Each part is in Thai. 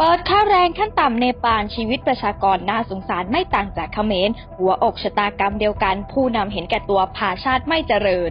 เปิดค่าแรงขั้นต่ำเนปาลชีวิตประชากรน่าสงสารไม่ต่างจากเขมร หัวอกชะตากรรมเดียวกัน ผู้นำเห็นแก่ตัวพาชาติไม่เจริญ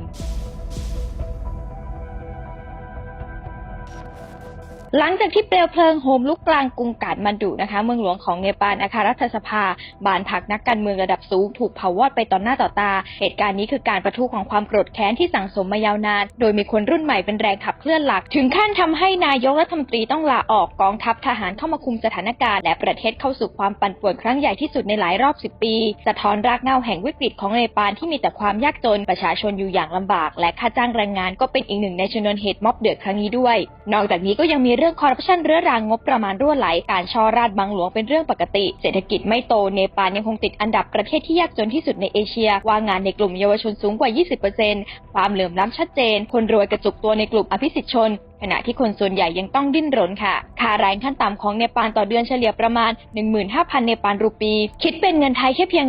หลังจากที่เปลวเพลิงโหมลุกกลางกรุงกาดมันดุนะคะ เมืองหลวงของเนปาลอาคารรัฐสภา บานพักนักการเมืองระดับสูงถูกเผาวอดไปต่อหน้าต่อตา เหตุการณ์นี้คือการประทุของความโกรธแค้นที่สั่งสมมายาวนาน โดยมีคนรุ่นใหม่เป็นแรงขับเคลื่อนหลัก ถึงขั้นทำให้นายกรัฐมนตรีต้องลาออกกองทัพทหารเข้ามาคุมสถานการณ์ และประเทศเข้าสู่ความปั่นป่วนครั้งใหญ่ที่สุดในหลายรอบ10ปี สะท้อนรากเหง้าแห่งวิกฤตของเนปาลที่มีแต่ความยากจนประชาชนอยู่อย่างลำบาก และค่าจ้างแรงงานก็เป็นอีกหนึ่งในชนวนเหตุม็อบเดือดครั้งนี้ด้วย นอกจากนี้ก็ยังมีรื่องคอร์รัปชันเรื้อรังงบประมาณรั่วไหล การช่อราดบังหลวงเป็นเรื่องปกติ เศรษฐกิจไม่โตเนปาลยังคงติดอันดับประเทศที่ยากจนที่สุดในเอเชีย ว่างงานในกลุ่มเยาวชนสูงกว่า 20%ความเหลื่อมล้ำชัดเจน คนรวยกระจุกตัวในกลุ่มอภิสิทธิชนขณะที่คนส่วนใหญ่ยังต้องดิ้นรนค่ะ ค่าแรงขั้นต่ำของเนปาลต่อเดือนเฉลี่ยประมาณ 15,000 เนปาลรูปี คิดเป็นเงินไทยแค่เพียง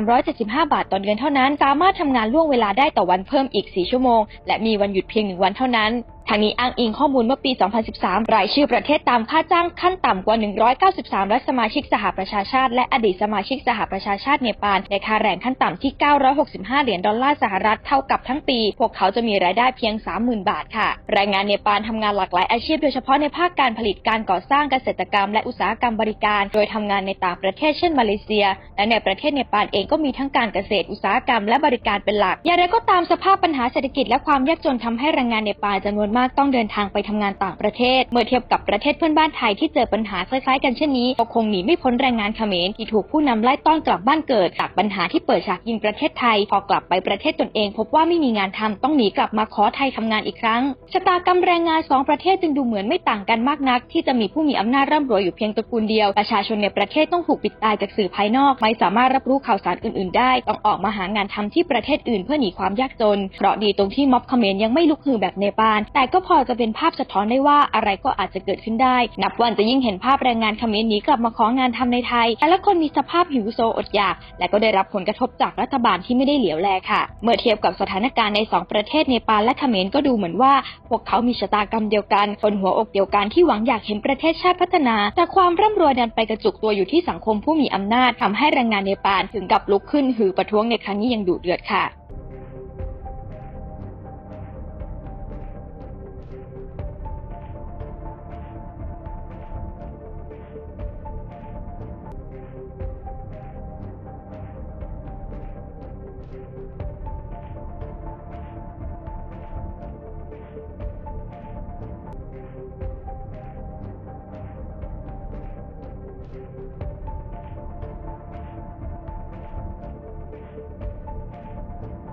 3,375 บาทต่อเดือนเท่านั้น สามารถทำงานล่วงเวลาได้ต่อวันเพิ่มอีก 4 ชั่วโมง และมีวันหยุดเพียง 1 วันเท่านั้น ทางนี้อ้างอิงข้อมูลเมื่อปี 2013 รายชื่อประเทศตามค่าจ้างขั้นต่ำกว่า 193 รัฐสมาชิกสหประชาชาติ และอดีตสมาชิกสหประชาชาติเนปาลได้ค่าแรงขั้นต่ำที่ 965 เหรียญดอลลาร์สหรัฐเท่ากับทั้งปี พวกเขาจะมีรายได้เพียง 30,000 บาทค่ะ แรงงานเนปาลทำงานหลากหลายอาชีพโดยเฉพาะในภาคการผลิตการก่อสร้างเกษตรกรรม และอุตสาหกรรมบริการ โดยทำงานในต่างประเทศเช่นมาเลเซีย และในประเทศเนปาลเองก็มีทั้งการเกษตรอุตสาหกรรมและบริการเป็นหลักอย่างไรก็ตามสภาพปัญหาเศรษฐกิจและความยากจนทำให้แรงงานเนปาลจำนวนมากต้องเดินทางไปทำงานต่างประเทศ เมื่อเทียบกับประเทศเพื่อนบ้านไทยที่เจอปัญหาคล้ายๆกันเช่นนี้ก็คงหนีไม่พ้นแรงงานเขมรที่ถูกผู้นำไล่ต้อนกลับบ้านเกิดจากปัญหาที่เปิดฉากยิงประเทศไทย พอกลับไปประเทศตนเอง พบว่าไม่มีงานทำต้องหนีกลับมาขอไทยทำงานอีกครั้งชะตากรรมแรงงานสองประเทศจึงดูเหมือนไม่ต่างกันมากนัก ที่จะมีผู้มีอำนาจร่ำรวยอยู่เพียงตระกูลเดียวประชาชนในประเทศต้องถูกปิดตายจากสื่อภายนอก ไม่สามารถรับรู้ข่าวสารอื่นๆ ได้ ต้องออกมาหางานทำที่ประเทศอื่นเพื่อหนีความยากจนเพราะดีตรงที่ม็อบเขมรยังไม่ลุกฮือแบบเนปาลแต่ก็พอจะเป็นภาพสะท้อนได้ว่าอะไรก็อาจจะเกิดขึ้นได้ นับวันจะยิ่งเห็นภาพแรงงานเขมรหนีกลับมาของานทำในไทย แต่ละคนมีสภาพหิวโซอดอยาก และก็ได้รับผลกระทบจากรัฐบาลที่ไม่ได้เหลียวแลค่ะ เมื่อเทียบกับสถานการณ์ในสองประเทศเนปาลและเขมรก็ดูเหมือนว่า พวกเขามีชะตากรรมเดียวกัน คนหัวอกเดียวกันที่หวังอยากเห็นประเทศชาติพัฒนา แต่ความร่ำรวยดันไปกระจุกตัวอยู่ที่สังคมผู้มีอำนาจทำให้แรงงานเนปาลถึงกับลุกขึ้นหือประท้วงในครั้งนี้ยังดุเดือดค่ะ